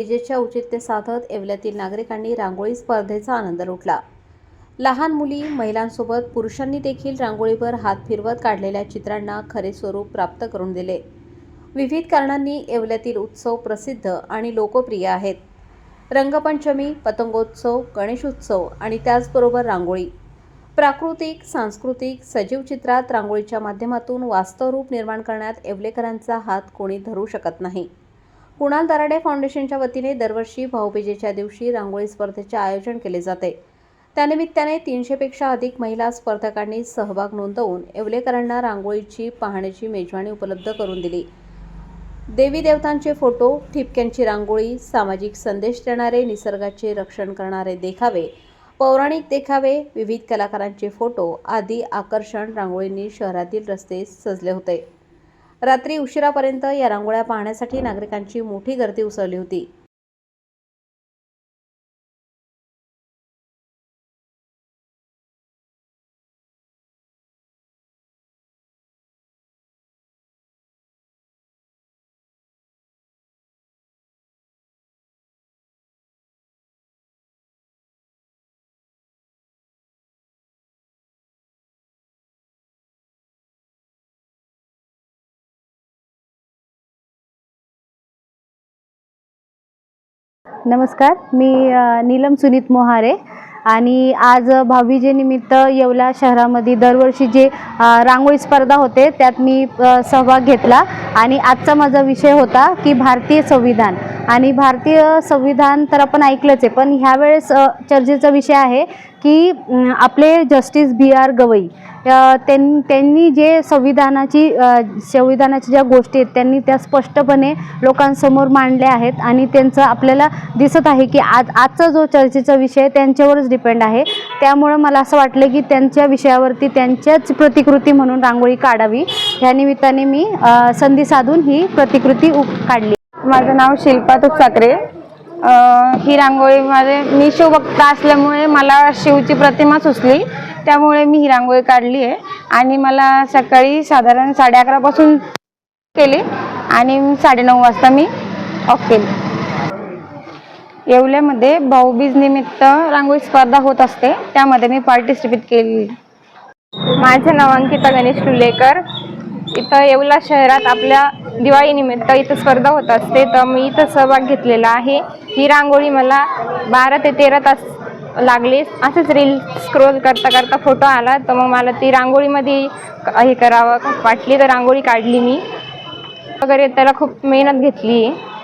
विजेचे औचित्य साधत येवल्यातील नागरिकांनी रांगोळी स्पर्धेचा आनंद लुटला. लहान मुली महिलांसोबत पुरुषांनी देखील रांगोळीवर हात फिरवत काढलेल्या चित्रांना खरे स्वरूप प्राप्त करून दिले. विविध कारणांनी येवल्यातील उत्सव प्रसिद्ध आणि लोकप्रिय आहेत. रंगपंचमी पतंगोत्सव गणेशोत्सव आणि त्याचबरोबर रांगोळी. प्राकृतिक सांस्कृतिक सजीव चित्रात रांगोळीच्या माध्यमातून वास्तवरूप निर्माण करण्यात येवलेकरांचा हात कोणी धरू शकत नाही. कुणाल दराडे फाउंडेशनच्या वतीने दरवर्षी भाऊबीजेच्या दिवशी रांगोळी स्पर्धेचे आयोजन केले जाते. त्यानिमित्ताने तीनशेपेक्षा अधिक महिला स्पर्धकांनी सहभाग नोंदवून येवलेकरांना रांगोळीची पाहण्याची मेजवानी उपलब्ध करून दिली. देवी देवतांचे फोटो ठिपक्यांची रांगोळी सामाजिक संदेश देणारे निसर्गाचे रक्षण करणारे देखावे पौराणिक देखावे विविध कलाकारांचे फोटो आदी आकर्षण रांगोळींनी शहरातील रस्ते सजले होते. रात्री उशिरापर्यंत या रांगोळ्या पाहण्यासाठी नागरिकांची मोठी गर्दी उसळली होती. नमस्कार मी नीलम सुनीत मोहारे आणि आज भाऊबीजेनिमित्त येवला शहरामध्ये दरवर्षी जे रांगोळी स्पर्धा होते त्यात मी सहभाग घेतला आणि आजचा माझा विषय होता की भारतीय संविधान. आणि भारतीय संविधान तर आपण ऐकलंच आहे पण ह्यावेळेस चर्चेचा विषय आहे की आपले जस्टिस बी आर गवई त्यां त्यांनी जे संविधानाची संविधानाच्या ज्या गोष्टी आहेत त्यांनी त्या स्पष्टपणे लोकांसमोर मांडल्या आहेत आणि त्यांचं आपल्याला दिसत आहे की आज आजचा जो चर्चेचा विषय त्यांच्यावरच डिपेंड आहे. त्यामुळं मला असं वाटलं की त्यांच्या विषयावरती त्यांच्याच प्रतिकृती म्हणून रांगोळी काढावी. ह्या निमित्ताने मी संधी साधून ही प्रतिकृती उ काढली. माझं नाव शिल्पा तुपसाकरे. ही रांगोळी माझे मी शिवभक्त असल्यामुळे मला शिवची प्रतिमा सुचली. त्यामुळे मी ही रांगोळी काढली आहे. आणि मला सकाळी साधारण साडे अकरापासून केली. आणि साडेनऊ वाजता मी ऑफ केली. येवल्यामध्ये भाऊबीज निमित्त रांगोळी स्पर्धा होत असते. त्यामध्ये मी पार्टिसिपेट केली. माझं नाव अंकिता गणेश टुलेकर इथं येवला शहरात आपल्या दिवाळीनिमित्त इथं स्पर्धा होत असते तर मी इथं सहभाग घेतलेला आहे. ही रांगोळी मला बारा ते तेरा तास लागले. असंच रील स्क्रोल करता करता फोटो आला तर मग मला ती रांगोळीमध्ये हे करावं वाटली तर रांगोळी काढली मी. वगैरे त्याला खूप मेहनत घेतली. आहे